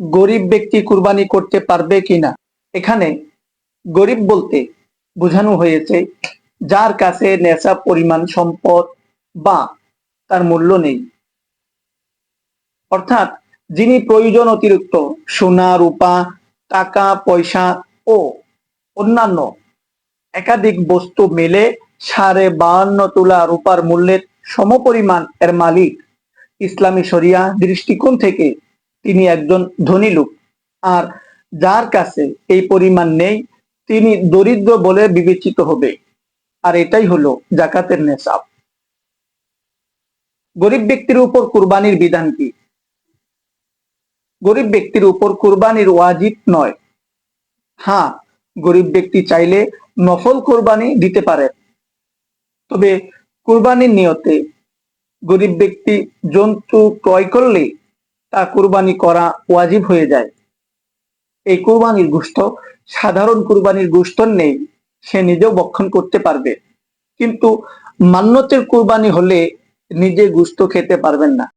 গরিব ব্যক্তি কুরবানি করতে পারবে কিনা? এখানে গরিব বলতে বোঝানো হয়েছে, যার কাছে নেশা, পরিমাণ, সম্পদ বা তার মূল্য নেই। অর্থাৎ যিনি প্রয়োজন অতিরিক্ত সোনা, রূপা, টাকা, পয়সা ও অন্যান্য একাধিক বস্তু মেলে, সাড়ে বাহান্ন তোলা রূপার মূল্যের সমপরিমাণ এর মালিক ইসলামী শরিয়া দৃষ্টিকোণ থেকে তিনি একজন ধনী লোক। আর যার কাছে এই পরিমাণ নেই, তিনি দরিদ্র বলে বিবেচিত হবে। আর এটাই হলো জাকাতের নেশাব। গরিব ব্যক্তির উপর কুরবানির বিধান কি? গরিব ব্যক্তির উপর কুরবানির ওয়াজিব নয়। হ্যাঁ গরিব ব্যক্তি চাইলে নফল কোরবানি দিতে পারে। তবে কুরবানির নিয়তে গরিব ব্যক্তি জন্তু ক্রয় করলে তা কুরবানি করা ওয়াজিব হয়ে যায়। এই কুরবানির গোস্ত, সাধারণ কুরবানির গোস্ত নেই, সে নিজেও বক্ষণ করতে পারবে। কিন্তু মান্যতের কুরবানি হলে নিজে গুস্ত খেতে পারবেন না।